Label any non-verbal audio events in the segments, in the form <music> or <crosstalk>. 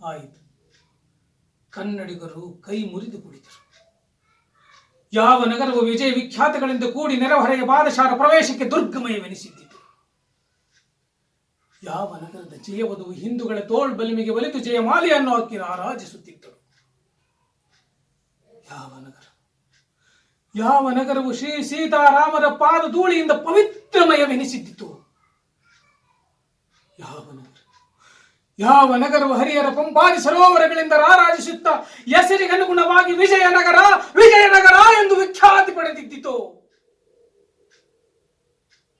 ಆಯಿತು. ಕನ್ನಡಿಗರು ಕೈ ಮುರಿದು ಕುಳಿತರು. ಯಾವ ನಗರವು ವಿಜಯ ವಿಖ್ಯಾತಗಳಿಂದ ಕೂಡಿ ನೆರೆಹೊರೆಯ ಬಾದಶಾರ ಪ್ರವೇಶಕ್ಕೆ ದುರ್ಗಮಯವೆನಿಸಿದ್ದಿತು ಯಾವ ನಗರದ ಜಯವಧುವು ಹಿಂದೂಗಳ ತೋಳ್ಬಲಿಮೆಗೆ ಒಲಿತು ಜಯಮಾಲೆಯನ್ನು ಹಾಕಿ ಆರಾಜಿಸುತ್ತಿದ್ದರು ಯಾವ ನಗರ? ಯಾವ ನಗರವು ಶ್ರೀ ಸೀತಾರಾಮರ ಪಾದ ಧೂಳಿಯಿಂದ ಪವಿತ್ರಮಯವೆನಿಸಿದ್ದಿತು ಯಾವ ನಗರ ಯಾವ ನಗರವು ಹರಿಹರ ಪಂಪಾದಿ ಸರೋವರಗಳಿಂದ ರಾರಾಜಿಸುತ್ತಾ ಹೆಸರಿಗನುಗುಣವಾಗಿ ವಿಜಯನಗರ ವಿಜಯನಗರ ಎಂದು ವಿಖ್ಯಾತಿ ಪಡೆದಿದ್ದಿತು.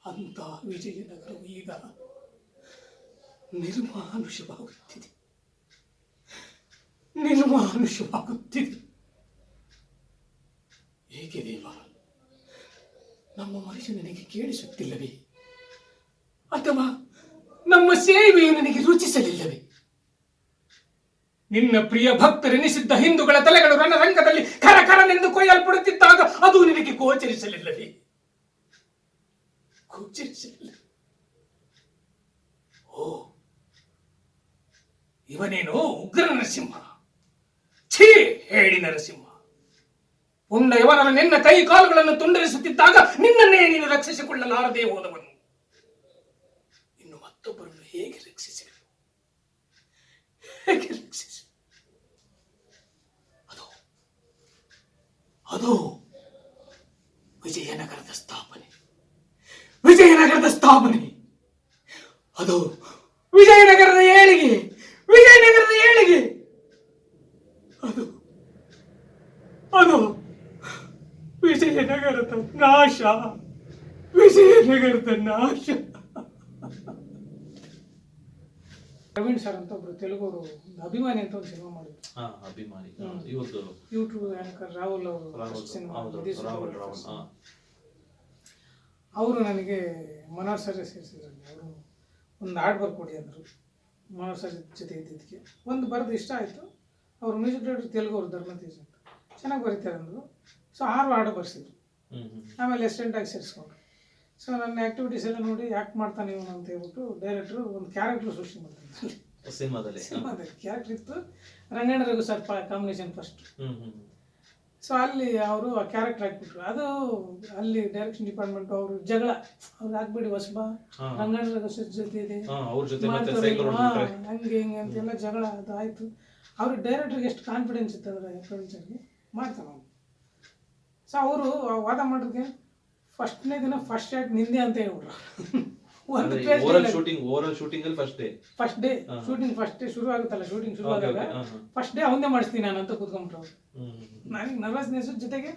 ಅಂತ ವಿಜಯನಗರ ಈಗ ನಿರ್ಮಾನುಷವಾಗುತ್ತಿದೆ ನಿರ್ಮಾನುಷವಾಗುತ್ತಿದೆ ಏಕೆ ದೇವ? ನಮ್ಮ ಮನುಷ್ಯ ನನಗೆ ಕೇಳಿಸುತ್ತಿಲ್ಲವೇ? ಅಥವಾ ನಮ್ಮ ಸೇವೆಯು ನಿನಗೆ ರುಚಿಸಲಿಲ್ಲವೆ? ನಿನ್ನ ಪ್ರಿಯ ಭಕ್ತರೆನಿಸಿದ್ದ ಹಿಂದೂಗಳ ತಲೆಗಳು ರಣರಂಗದಲ್ಲಿ ಕರಕರನೆಂದು ಕೊಯ್ಯಲ್ಪಡುತ್ತಿದ್ದಾಗ ಅದು ನಿನಗೆ ಗೋಚರಿಸಲಿಲ್ಲವೇ? ಗೋಚರಿಸಲಿಲ್ಲ. ಓ, ಇವನೇನು ಉಗ್ರ ನರಸಿಂಹ. ಛೀ, ಹೇಳಿ ನರಸಿಂಹ. ಉಂಡ ಯವನರ ನಿನ್ನ ಕೈ ಕಾಲುಗಳನ್ನು ತುಂಡರಿಸುತ್ತಿದ್ದಾಗ ನಿನ್ನನ್ನೇ ನೀನು ರಕ್ಷಿಸಿಕೊಳ್ಳಲಾರದೇ ಹೋದವನು. ಹೇಗೆ ರಕ್ಷಿಸಿದರು ಹೇಗೆ ರಕ್ಷಿಸಿ ಅದು ಅದು ವಿಜಯನಗರದ ಸ್ಥಾಪನೆ. ವಿಜಯನಗರದ ಸ್ಥಾಪನೆ. ಅದು ವಿಜಯನಗರದ ಏಳಿಗೆ. ವಿಜಯನಗರದ ಏಳಿಗೆ. ಅದು ಅದು ವಿಜಯನಗರದ ನಾಶ. ವಿಜಯನಗರದ ನಾಶ. ಪ್ರವೀಣ್ ಸರ್ ಅಂತ ಒಬ್ರು ತೆಲುಗು ಅಭಿಮಾನಿ ಅಂತ ಒಂದು ಸಿನಿಮಾ ಮಾಡಿದ್ರು. ಹಾ ಅಭಿಮಾನಿ. ಇವತ್ತು ಯೂಟ್ಯೂಬ್ ಆಂಕರ್ ರಾಹುಲ್ ಅವರು ರಾಹುಲ್ ಸಿನಿಮಾ ಹೌದು ರಾಹುಲ್ ರಾಹುಲ್ ಹಾ. ಅವರು ನನಗೆ ಮನೋಹರ್ ಸರ್ ಸೇರಿಸಿದ್ರು ಅವರು ಒಂದು ಹಾಡು ಬರ್ಕೊಡಿ ಅಂದರು ಮನೋಹರ್ ಸರ್ ಜೊತೆ ಇದ್ದಿದ್ದಕ್ಕೆ. ಒಂದು ಬರೆದು ಇಷ್ಟ ಆಯಿತು. ಅವ್ರು ಮ್ಯೂಸಿಕ್ ಡೈರೆಕ್ಟರ್ ತೆಲುಗು ಅವರು ಧರ್ಮತೇಜ್ ಅಂತ. ಚೆನ್ನಾಗಿ ಬರೀತಾರೆ ಅಂದರು. ಸೊ ಆರು ಹಾಡು ಬರ್ಸಿದ್ರು. ಹ್ಮ್ ಹ್ಮ್. ಆಮೇಲೆ ಎಸ್ಟೆಂಟಾಗಿ ಸೇರಿಸ್ಕೊಂಡ್ರು. ಸೊ ನನ್ನ ಆಕ್ಟಿವಿಟೀಸ್ ಎಲ್ಲ ನೋಡಿ ಯಾಕೆ ಮಾಡ್ತಾನೆ ಇವನು ಅಂತ ಹೇಳ್ಬಿಟ್ಟು ಡೈರೆಕ್ಟ್ರು ಒಂದು ಕ್ಯಾರೆಕ್ಟರ್ ಸೃಷ್ಟಿ ಮಾಡ್ತಾರೆ. ಸಿನಿಮಾದಲ್ಲಿ. ಸಿನಿಮಾದಲ್ಲಿ ಕ್ಯಾರೆಕ್ಟರ್ ಇತ್ತು. Ranganna Raghu sir combination first so ಅಲ್ಲಿ ಅವರು ಆ ಕ್ಯಾರೆಕ್ಟರ್ ಹಾಕ್ಬಿಟ್ರು. ಅದು ಅಲ್ಲಿ ಡೈರೆಕ್ಷನ್ ಡಿಪಾರ್ಟ್ಮೆಂಟ್ ಅವರು ಜಗಳ. ಅವ್ರು ಹಾಕ್ಬಿಡಿ ಹೊಸಬ ರಂಗಣ್ಣ ರಘು ಸರ್ ಜೊತೆ ಇದೆ. ಅವ್ರ ಹಂಗೆ ಹಿಂಗೆ ಅಂತೆಲ್ಲ ಜಗಳ ಅದು ಆಯಿತು. ಅವ್ರ ಡೈರೆಕ್ಟರ್ಗೆ ಎಷ್ಟು ಕಾನ್ಫಿಡೆನ್ಸ್ ಇತ್ತು ಅದರ ಪ್ರೊಡ್ಯೂಸರ್ಗೆ ಮಾಡ್ತಾನೆ ಅವನು ಸೊ ಅವರು ವಾದ ಮಾಡೋದಕ್ಕೆ ಫಸ್ಟ್ನೇ ದಿನ ಫಸ್ಟ್ ಶಾಟ್ ನಿಂದೆ ಅಂತ ಹೇಳ್ಬಿಟ್ರು. ಒಂದು ಓವರ್ ಶೂಟಿಂಗ್ ಓವರ್ ಶೂಟಿಂಗ್ ಅಲ್ಲಿ first day first day. Shooting first day ಶುರು ಆಗುತ್ತಲ್ಲ ಶೂಟಿಂಗ್ ಶುರು ಆದಾಗ ಫಸ್ಟ್ ಡೇ ಅವನ್ನೇ ಮಾಡಿಸ್ತೀನಿ ನಾನು ಅಂತ ಕೂತ್ಕೊಂಡ್ಬಿಟ್ರು. ನನಗೆ ನರ್ವಸ್ನೆಸ್ ಜೊತೆಗೆ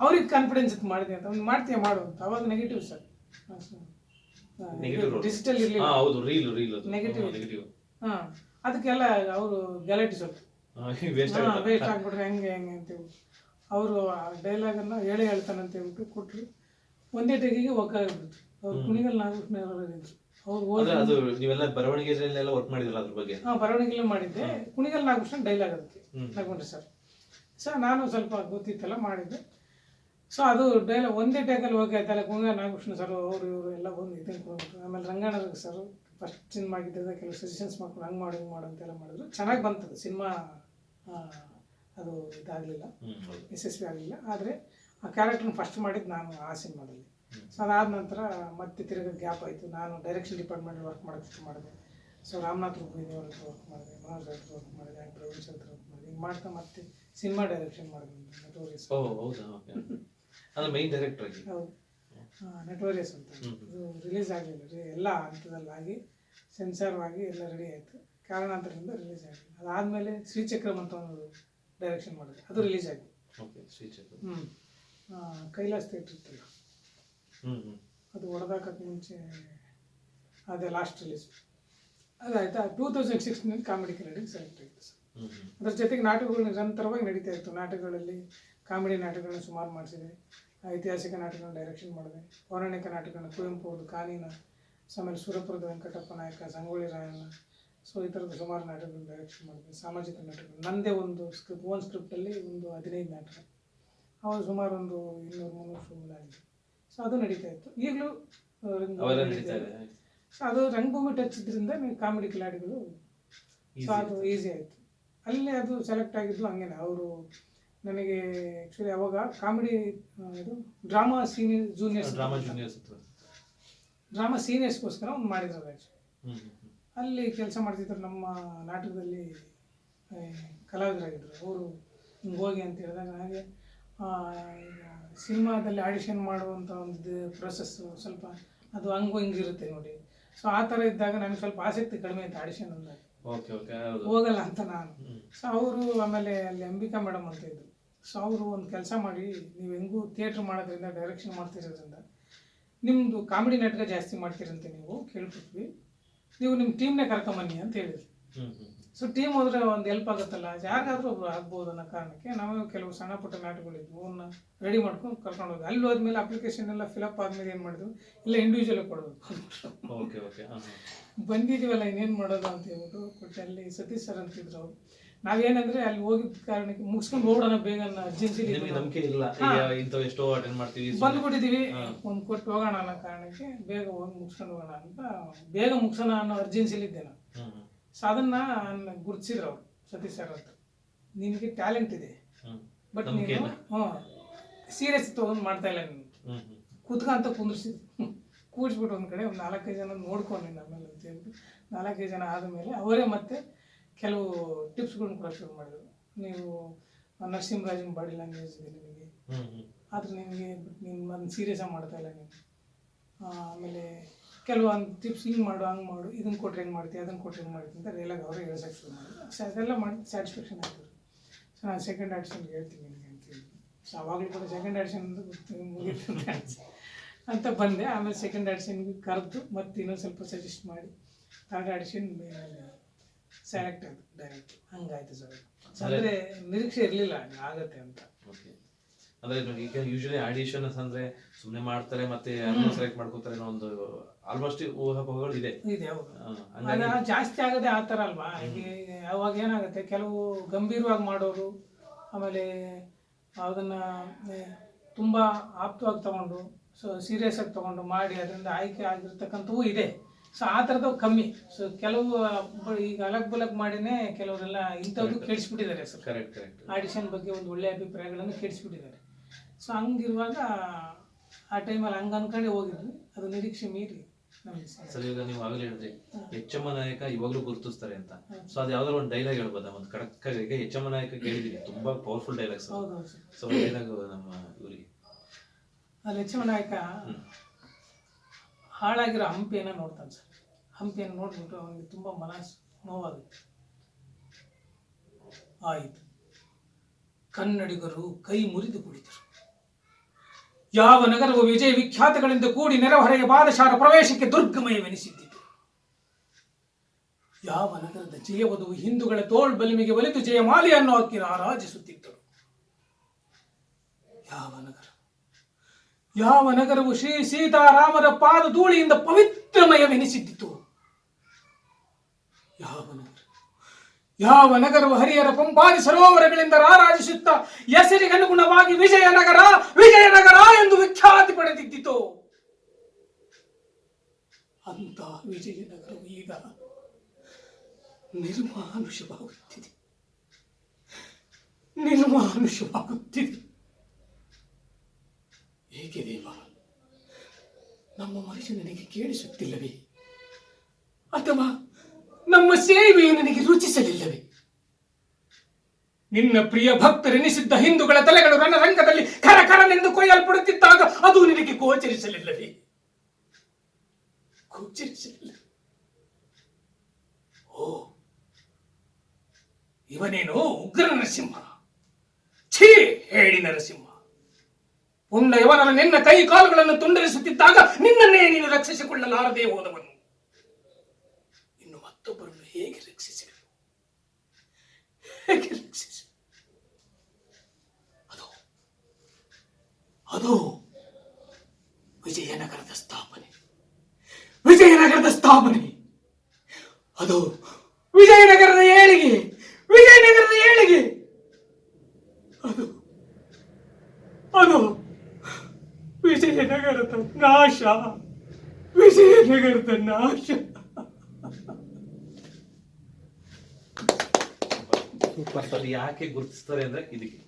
ಅವ್ರಿಗೆ ಕಾನ್ಫಿಡೆನ್ಸ್ ಇತ್ತು ಮಾಡಿದೆ ಅಂತ. ಅವ್ನು ಮಾಡ್ತೀಯ ಮಾಡು ಅಂತ. ಅವಾಗ ನೆಗೆಟಿವ್ ಸರ್ ಡಿಜಿಟಲ್ ಇರಲಿಲ್ಲ. ಹೌದು ರೀಲ್ ರೀಲ್ Negative. ನೆಗೆಟಿವ್ ಹಾಂ ಅದಕ್ಕೆಲ್ಲ ಅವರು ಗಲಾಟೆ ಸ್ವಲ್ಪ <laughs> ವೇಸ್ಟ್ ಆಗ್ಬಿಟ್ರೆ ಹೆಂಗೆ ಹೆಂಗೆ ಅಂತೇಳಿ ಅವರು ಆ ಡೈಲಾಗನ್ನು ಹೇಳಿ ಹೇಳ್ತಾನಂತ ಅಂತ ಹೇಳ್ಬಿಟ್ಟು ಕೊಟ್ಟರು ಒಂದೇ ಟೆಗಿಗೆ ಒಕ್ಕಾಗ್ಬಿಡ್ತು ಅವ್ರು ಕುಣಿಗಲ್ ನಾಗಕೃಷ್ಣ ಅವರು ಹೋಗಿ ಅದು ನೀವೆಲ್ಲ ಬರವಣಿಗೆಯಲ್ಲೆಲ್ಲ ವರ್ಕ್ ಮಾಡಿದ್ರಲ್ಲ ಅದ್ರ ಬಗ್ಗೆ? ಹಾಂ ಬರವಣಿಗೆಲ್ಲ ಮಾಡಿದ್ದೆ. ಕುಣಿಗಲ್ ನಾಗಕೃಷ್ಣ ಡೈಲಾಗ್ ಅದಕ್ಕೆ ಹ್ಮ್. ನಾಗಮಂಡ್ರಿ ಸರ್. ಸೊ ನಾನು ಸ್ವಲ್ಪ ಗೊತ್ತಿತ್ತಲ್ಲ ಮಾಡಿದ್ದೆ. ಸೊ ಅದು ಡೈಲಾಗ್ ಒಂದೇ ಟೇಕಲ್ಲಿ ಹೋಗಿ ಆಯ್ತಲ್ಲ ಕುಣಿಗಲ್ ನಾಗಕೃಷ್ಣ ಸರ್ ಅವರು ಇವರು ಎಲ್ಲ ಬಂದು ಇದನ್ನು ಆಮೇಲೆ ರಂಗಣ್ಣ ಸರ್ ಫಸ್ಟ್ ಸಿನಿಮಾ ಆಗಿದ್ದಾಗ ಕೆಲವು ಸಜೆಷನ್ಸ್ ಮಾಡ್ಕೊಂಡು ಹಂಗೆ ಮಾಡಿ ಹಿಂಗೆ ಮಾಡು ಅಂತೆಲ್ಲ ಮಾಡಿದ್ರು. ಚೆನ್ನಾಗಿ ಬಂತದು. ಸಿನಿಮಾ ಅದು ಇದಾಗಲಿಲ್ಲ. ಹ್ಮ್ ಹೌದು. ಯಶಸ್ವಿ ಆಗಲಿಲ್ಲ. ಆದರೆ ಆ ಕ್ಯಾರೆಕ್ಟರ್ನ ಫಸ್ಟ್ ಮಾಡಿದ್ದು ನಾನು ಆ ಸಿನಿಮಾದಲ್ಲಿ. ಸೊ ಅದಾದ ನಂತರ ಮತ್ತೆ ತಿರುಗಿ ಗ್ಯಾಪ್ ಆಯಿತು. ನಾನು ಡೈರೆಕ್ಷನ್ ಡಿಪಾರ್ಟ್ಮೆಂಟ್ ವರ್ಕ್ ಮಾಡೋದಕ್ಕೆ ಮಾಡಿದೆ. ಸೊ ರಾಮನಾಥ್ ಅವ್ರ ಹತ್ರ ವರ್ಕ್ ಮಾಡಿದೆ ಮನೋಜ್ ಹತ್ರ ವರ್ಕ್ ಮಾಡಿದೆ ಆ್ಯಂಡ್ ಪ್ರವೀಣ್ ಸರ್ ಹತ್ರ ವರ್ಕ್ ಮಾಡಿದೆ. ಹಿಂಗೆ ಮಾಡ್ತಾ ಮತ್ತೆ ಸಿನಿಮಾ ಡೈರೆಕ್ಷನ್ ಮಾಡಿದೆ ನೆಟೋರಿಯಸ್ ಅದು ಮೈನ್ ಡೈರೆಕ್ಟರ್ ಆಗಿ. ಹೌದು. ನೆಟೋರಿಯಸ್ ಅಂತ. ಇದು ರಿಲೀಸ್ ಆಗಲಿಲ್ಲ ರೀ. ಎಲ್ಲ ಹಂತದಲ್ಲಾಗಿ ಸೆನ್ಸಾರ್ವಾಗಿ ಎಲ್ಲ ರೆಡಿ ಆಯಿತು. ಕಾರಣಾಂತರದಿಂದ ರಿಲೀಸ್ ಆಗಲಿಲ್ಲ. ಅದಾದಮೇಲೆ ಶ್ರೀಚಕ್ರಮ್ ಅಂತ ಒಂದು ಡೈರೆಕ್ಷನ್ ಮಾಡಿದೆ ಅದು ರಿಲೀಸ್ ಆಗಿದೆ. ಓಕೆ ಶ್ರೀಚಕ್ರಮ್ ಹ್ಞೂ ಕೈಲಾಸ್ ಥಿಯೇಟ್ರ್ ಇತ್ತಲ್ಲ ಅದು ಹೊಡೆದಾಕಕ್ಕೆ ಮುಂಚೆ ಅದೇ ಲಾಸ್ಟ್ ರಿಲೀಸ್ ಅದಾಯ್ತಾ ಟೂ ತೌಸಂಡ್ ಸಿಕ್ಸ್ನಲ್ಲಿ ಕಾಮಿಡಿ ಕನ್ನಡಿಗೆ ಸೆಲೆಕ್ಟ್ ಆಯಿತು ಸರ್. ಅದ್ರ ಜೊತೆಗೆ ನಾಟಕಗಳು ನಿರಂತರವಾಗಿ ನಡೀತಾ ಇತ್ತು. ನಾಟಕಗಳಲ್ಲಿ ಕಾಮಿಡಿ ನಾಟಕಗಳನ್ನ ಸುಮಾರು ಮಾಡಿಸಿದೆ. ಐತಿಹಾಸಿಕ ನಾಟಕಗಳನ್ನ ಡೈರೆಕ್ಷನ್ ಮಾಡಿದೆ. ಪೌರಾಣಿಕ ನಾಟಕಗಳನ್ನ ಕುವೆಂಪು ಅವ್ರದ್ದು ಕಾನೀನ ಆಮೇಲೆ ಸುರಪುರದ ವೆಂಕಟಪ್ಪ ನಾಯಕ ಸಂಗೊಳ್ಳಿ ರಾಯಣ್ಣ. ಸೊ ಈ ಥರದ ಸುಮಾರು ನಾಟಕಗಳನ್ನ ಡೈರೆಕ್ಷನ್ ಮಾಡಿದೆ. ಸಾಮಾಜಿಕ ನಾಟಕಗಳು. ನನ್ನದೇ ಒಂದು ಸ್ಕ್ರಿಪ್ಟ್ ಓನ್ ಸ್ಕ್ರಿಪ್ಟಲ್ಲಿ ಒಂದು ಹದಿನೈದು ನಾಟಕ. ಅವಾಗ ಸುಮಾರು ಒಂದು ಇನ್ನೂರು ಮುನ್ನೂರು ಶೋಗಳು ಆಗಿದೆ. ಸೊ ಅದು ನಡೀತಾ ಇತ್ತು. ಈಗಲೂ ಅವೆಲ್ಲ ನಡೀತಾ ಇದೆ ಸೊ ಅದು ರಂಗಭೂಮಿ ಟಚ್ ಇದ್ರಿಂದ ಕಾಮಿಡಿ ಕಿಲಾಡಿಗಳು ಸೊ ಅದು ಈಸಿ ಆಯಿತು. ಅಲ್ಲಿ ಅದು ಸೆಲೆಕ್ಟ್ ಆಗಿದ್ದು ಹಂಗೇನೆ. ಅವರು ನನಗೆ ಆ್ಯಕ್ಚುಲಿ ಅವಾಗ ಕಾಮಿಡಿ ಇದು drama senior juniors drama juniors drama ಸೀನಿಯರ್ಸ್ಗೋಸ್ಕರ ಒಂದು ಮಾಡಿದ್ರು ಆ್ಯಕ್ಚುಲಿ. ಅಲ್ಲಿ ಕೆಲಸ ಮಾಡ್ತಿದ್ರು ನಮ್ಮ ನಾಟಕದಲ್ಲಿ ಕಲಾವಿದರಾಗಿದ್ದರು ಅವರು ಹಿಂಗೆ ಹೋಗಿ ಅಂತ ಹೇಳಿದಾಗ ನನಗೆ ಸಿನಿಮಾದಲ್ಲಿ ಆಡಿಷನ್ ಮಾಡುವಂಥ ಒಂದು ಪ್ರೊಸೆಸ್ಸು ಸ್ವಲ್ಪ ಅದು ಹಂಗು ಹಿಂಗಿರುತ್ತೆ ನೋಡಿ. ಸೊ ಆ ಥರ ಇದ್ದಾಗ ನನಗೆ ಸ್ವಲ್ಪ ಆಸಕ್ತಿ ಕಡಿಮೆ ಇತ್ತು ಆಡಿಷನ್ ಅಂದಾಗ. ಓಕೆ ಓಕೆ ಹೌದು. ಹೋಗಲ್ಲ ಅಂತ ನಾನು. ಸೊ ಅವರು ಆಮೇಲೆ ಅಲ್ಲಿ ಅಂಬಿಕಾ ಮೇಡಮ್ ಅಂತ ಇದ್ದರು ಸೊ ಅವರು ಒಂದು ಕೆಲಸ ಮಾಡಿ ನೀವು ಹೆಂಗೂ ಥಿಯೇಟ್ರ್ ಮಾಡೋದ್ರಿಂದ ಡೈರೆಕ್ಷನ್ ಮಾಡ್ತಿರೋದ್ರಿಂದ ನಿಮ್ಮದು ಕಾಮಿಡಿ ನಾಟಕ ಜಾಸ್ತಿ ಮಾಡ್ತೀರಂತೆ ನೀವು ಕೇಳ್ಬಿಟ್ವಿ ನೀವು ನಿಮ್ಮ ಟೀಮ್ನೇ ಕರ್ಕೊಂಬನ್ನಿ ಅಂತ ಹೇಳಿದ್ರು. ಸೊ ಟೀಮ್ ಹೋದ್ರೆ ಒಂದು ಹೆಲ್ಪ್ ಆಗುತ್ತಲ್ಲ? ಯಾರಿಗಾದ್ರೂ ಒಬ್ರು ಆಗ್ಬೋದು ಅನ್ನೋ ಕಾರಣಕ್ಕೆ ನಾವು ಕೆಲವು ಸಣ್ಣ ಪುಟ್ಟ ನಾಟಕಗಳಿದ್ವು ಅವನ್ನ ರೆಡಿ ಮಾಡ್ಕೊಂಡು ಕರ್ಕೊಂಡು ಹೋದ್ವಿ. ಅಲ್ಲಿ ಹೋದ್ಮೇಲೆ ಅಪ್ಲಿಕೇಶನ್ ಎಲ್ಲ ಫಿಲಪ್ ಆದ್ಮೇಲೆ ಏನು ಮಾಡಿದ್ವಿ? ಇಲ್ಲ ಇಂಡಿವಿಜುವಲ್ ಕೊಡೋದು. ಓಕೆ ಓಕೆ ಬಂದಿದ್ದೀವಲ್ಲ ಇನ್ನೇನು ಮಾಡೋದು ಅಂತ ಹೇಳ್ಬಿಟ್ಟು ಕೊಟ್ಟು ಅಲ್ಲಿ ಸತೀಶ್ ಸರ್ ಅಂತಿದ್ರು ಅವ್ರು. ನಾವೇನಂದ್ರೆ ಅಲ್ಲಿ ಹೋಗಿದ್ದ ಕಾರಣಕ್ಕೆ ಮುಗಿಸ್ಕೊಂಡು ಹೋಗೋಣ ಬೇಗ ಅರ್ಜೆನ್ಸಿ ಇಲ್ಲ. ಎಷ್ಟೋ ಅಟೆಂಡ್ ಮಾಡ್ತೀವಿ ಬಂದ್ಬಿಟ್ಟಿದೀವಿ. ಒಂದು ಕೊಟ್ಟು ಹೋಗೋಣ ಅನ್ನೋ ಕಾರಣಕ್ಕೆ ಬೇಗ ಹೋಗಿ ಮುಗಿಸ್ಕೊಂಡು ಹೋಗೋಣ ಅಂತ ಬೇಗ ಮುಗಿಸೋಣ ಅನ್ನೋ ಅರ್ಜೆನ್ಸಿಲಿದ್ದೆ ನಾನು. ಸೊ ಅದನ್ನ ಗುರುತಿಸಿದ್ರು ಅವ್ರು ಸತೀಶ್ ಸರ್ ಅಂತ ನಿನಗೆ ಟ್ಯಾಲೆಂಟ್ ಇದೆ. ಬಟ್ ನೀನು. ಹ್ಞೂ ಸೀರಿಯಸ್ ತೊಗೊಂಡು ಮಾಡ್ತಾ ಇಲ್ಲ ನೀನು. ಕುಂದ್ರಿಸಿ ಕೂತ್ಕೊಂತ ಕುಂದ್ರಿಸಿದ್ರು <laughs> ಕೂಡ್ಸ್ಬಿಟ್ಟು ಒಂದು ಕಡೆ ಒಂದು ನಾಲ್ಕೈದು ಜನ ನೋಡ್ಕೊಂಡು ಆಮೇಲೆ ಅಂತ ಹೇಳ್ಬಿಟ್ಟು ನಾಲ್ಕೈದು ಜನ ಆದಮೇಲೆ ಅವರೇ ಮತ್ತೆ ಕೆಲವು ಟಿಪ್ಸ್ಗಳನ್ನ ಕೂಡ ಶುರು ಮಾಡಿದ್ರು. ನೀವು ನರಸಿಂಹರಾಜನ ಬಾಡಿ ಲ್ಯಾಂಗ್ವೇಜ್ ಇದೆ ನಿಮಗೆ ಆದ್ರೆ ನಿಮಗೆ ನೀನು ಅದನ್ನ ಸೀರಿಯಸ್ ಆಗಿ ಮಾಡ್ತಾ ಇಲ್ಲ ನೀನು. ಆಮೇಲೆ ಕೆಲವೊಂದು ಟಿಪ್ಸ್ ಹಿಂಗೆ ಮಾಡು ಹಂಗೆ ಮಾಡು ಇದನ್ನ ಕೊಟ್ರೆ ಹೆಂಗೆ ಮಾಡ್ತೀವಿ ಅದನ್ನು ಕೊಟ್ರೆ ಹೆಂಗೆ ಮಾಡ್ತೀವಿ ಅಂತ ರಿಯಲಾಗಿ ಅವರೇ ಹೇಳ್ಸಕ್ಕೆ ಶುರು ಮಾಡಿದ್ರು ಸೊ ಅದೆಲ್ಲ ಮಾಡಿ ಸ್ಯಾಟಿಸ್ಫ್ಯಾಕ್ಷನ್ ಆಗ್ತದೆ ಸೊ ನಾನು ಸೆಕೆಂಡ್ ಆಡಿಷನ್ಗೆ ಹೇಳ್ತೀನಿ ನಿನಗೆ ಅಂತ ಹೇಳಿ. ಸೊ ಅವಾಗಲೂ ಕೂಡ ಸೆಕೆಂಡ್ ಆಡಿಷನ್ ಮುಗೀತು ಅಂತ ಅಂತ ಬಂದೆ. ಆಮೇಲೆ ಸೆಕೆಂಡ್ ಆಡಿಷನ್ಗೆ ಕರೆದು ಮತ್ತೆ ಇನ್ನೊಂದು ಸ್ವಲ್ಪ ಸಜೆಸ್ಟ್ ಮಾಡಿ. ಥರ್ಡ್ ಆಡಿಷನ್ ಸೆಲೆಕ್ಟ್ ಆಯ್ತು ಡೈರೆಕ್ಟ್ ಹಂಗಾಯ್ತು ಸರ್. ಅಂದರೆ ನಿರೀಕ್ಷೆ ಇರಲಿಲ್ಲ ಆಗುತ್ತೆ ಅಂತ. ಓಕೆ ಅಂದ್ರೆ ಈಗ ಯೂಶಲಿ ಆಡಿಷನ್ಸ್ ಅಂದ್ರೆ ಸುಮ್ಮನೆ ಮಾಡ್ತಾರೆ ಮತ್ತೆ ಸೆಲೆಕ್ಟ್ ಮಾಡ್ಕೋತಾರೆ ಅನ್ನೋ ಒಂದು ಆಲ್ಮೋಸ್ಟ್ ಊಹಾಪೋಹಗಳು ಇದೆ. ಇದೆ ಹೌದು. ಅದ ಹಂಗಾಗಿ ಜಾಸ್ತಿ ಆಗದೆ ಆ ಥರ ಅಲ್ವಾ? ಈಗ ಅವಾಗ ಏನಾಗುತ್ತೆ? ಕೆಲವು ಗಂಭೀರವಾಗಿ ಮಾಡೋರು ಆಮೇಲೆ ಅದನ್ನ ತುಂಬಾ ಆಪ್ತವಾಗಿ ತಗೊಂಡು ಸೊ ಸೀರಿಯಸ್ ಆಗಿ ತಗೊಂಡು ಮಾಡಿ ಅದರಿಂದ ಆಯ್ಕೆ ಆಗಿರ್ತಕ್ಕಂಥವು ಇದೆ. ಸೊ ಆ ಥರದವು ಕಮ್ಮಿ. ಸೊ ಕೆಲವು ಬ- ಈಗ ಅಲಗ್ ಬಲಗ್ ಮಾಡಿನೇ ಕೆಲವರೆಲ್ಲ ಇಂಥವ್ರಿಗೂ ಕೆಡಿಸ್ಬಿಟ್ಟಿದ್ದಾರೆ ಸರ್. ಕರೆಕ್ಟ್ ಕರೆಕ್ಟ್ ಆಡಿಷನ್ ಬಗ್ಗೆ ಒಂದು ಒಳ್ಳೆ ಅಭಿಪ್ರಾಯಗಳನ್ನು ಕೆಡಿಸ್ಬಿಟ್ಟಿದ್ದಾರೆ ಸೊ ಹಂಗಿರುವಾಗ ಆ ಟೈಮಲ್ಲಿ ಹಂಗ ಅನ್ಕೊಂಡೆ ಹೋಗಿದ್ವಿ. ಅದು ನಿರೀಕ್ಷೆ ಮೀರಿ ಸರಿ ಸರ್ ಈಗ ನೀವು ಆಗಲೇ ಹೇಳಿದ್ರಿ ಎಚ್ಚಮ್ಮ ನಾಯಕ ಇವಾಗಲೂ ಗುರುತಿಸ್ತಾರೆ ಅಂತ. ಸೊ ಅದು ಯಾವ್ದಾದ್ರು ಒಂದು ಡೈಲಾಗ್ ಹೇಳ್ಬೋದಾ? ಒಂದು ಖಡಕ್ ಈಗ ಎಚ್ಚಮ್ಮ ನಾಯಕ ಕೇಳಿದೀನಿ ತುಂಬಾ ಪವರ್ಫುಲ್ ಡೈಲಾಗ್ಸ್ ಹೌದು ಸರ್. ಸೊ ಡೈಲಾಗ್ ನಮ್ಮ ಇವರಿಗೆ. ಅಲ್ಲಿ ಎಚ್ ನಾಯಕ ಹಾಳಾಗಿರೋ ಹಂಪಿಯನ್ನ ನೋಡ್ತಾನೆ ಸರ್. ಹಂಪಿಯನ್ನು ನೋಡ್ಬಿಟ್ಟು ಅವನಿಗೆ ತುಂಬ ಮನಸ್ಸು ನೋವಾಗುತ್ತೆ. ಆಯಿತು. ಕನ್ನಡಿಗರು ಕೈ ಮುರಿದು ಕುಳಿತರು ಯಾವ ನಗರವು ವಿಜಯ ವಿಖ್ಯಾತಗಳಿಂದ ಕೂಡಿ ನೆರೆಹೊರೆಯ ಬಾದಶಾರ ಪ್ರವೇಶಕ್ಕೆ ದುರ್ಗಮಯವೆನಿಸಿದ್ದಿತು ಯಾವ ನಗರದ ಜಯವಧು ಹಿಂದೂಗಳ ತೋಳ್ಬಲಿಮೆಗೆ ಒಲಿತು ಜಯಮಾಲೆಯನ್ನು ಹಾಕಿ ಆರಾಜಿಸುತ್ತಿದ್ದರು ಯಾವ ನಗರ? ಯಾವ ನಗರವು ಶ್ರೀ ಸೀತಾರಾಮರ ಪಾದ ಧೂಳಿಯಿಂದ ಪವಿತ್ರಮಯವೆನಿಸಿದ್ದಿತು ಯಾವ ನಗರ? ಯಾವ ನಗರವು ಹರಿಯರ ಪಂಪಾದಿ ಸರೋವರಗಳಿಂದ ರಾರಾಜಿಸುತ್ತಾ ಹೆಸರಿಗನುಗುಣವಾಗಿ ವಿಜಯನಗರ ವಿಜಯನಗರ ಎಂದು ವಿಖ್ಯಾತಿ ಪಡೆದಿದ್ದಿತು. ಅಂತ ವಿಜಯನಗರವು ಈಗ ನಿರ್ಮಾನುಷವಾಗುತ್ತಿದೆ ನಿರ್ಮಾನುಷವಾಗುತ್ತಿದೆ ಏಕೆ ದೇವ? ನಮ್ಮ ಮನಸ್ಸು ನನಗೆ ಕೇಳಿಸುತ್ತಿಲ್ಲವೇ? ಅಥವಾ ನಮ್ಮ ಸೇವೆಯು ನಿನಗೆ ರುಚಿಸಲಿಲ್ಲವೆ? ನಿನ್ನ ಪ್ರಿಯ ಭಕ್ತರೆನಿಸಿದ್ದ ಹಿಂದೂಗಳ ತಲೆಗಳು ರಣರಂಗದಲ್ಲಿ ಕರಕರನೆಂದು ಕೊಯ್ಯಲ್ಪಡುತ್ತಿದ್ದಾಗ ಅದು ನಿನಗೆ ಗೋಚರಿಸಲಿಲ್ಲವೆ? ಗೋಚರಿಸಲಿಲ್ಲ. ಓ, ಇವನೇನು ಉಗ್ರ ನರಸಿಂಹ? ಛೀ, ಹೇಳಿ ನರಸಿಂಹ. ಉಂಡ ಇವನನ್ನು ನಿನ್ನ ಕೈ ಕಾಲುಗಳನ್ನು ತುಂಡರಿಸುತ್ತಿದ್ದಾಗ ನಿನ್ನನ್ನೇ ನೀನು ರಕ್ಷಿಸಿಕೊಳ್ಳಲಾರದೇ ಹೋದವನು ಇನ್ನು ಮತ್ತೊಬ್ಬರನ್ನು ಹೇಗೆ ರಕ್ಷಿಸಲು ಹೇಗೆ ರಕ್ಷಿಸ ಅದು ಅದು ವಿಜಯನಗರದ ಸ್ಥಾಪನೆ ಅದು ವಿಜಯನಗರದ ಏಳಿಗೆ ವಿಜಯನಗರದ ಏಳಿಗೆ. ಅದು ಅದು ವಿಜಯನಗರದ ನಾಶ ವಿಜಯನಗರದ ನಾಶ. ಸೂಪರ್ ಸರ್ ಯಾಕೆ ಗುರುತಿಸ್ತಾರೆ ಅಂದ್ರೆ ಇದಕ್ಕೆ.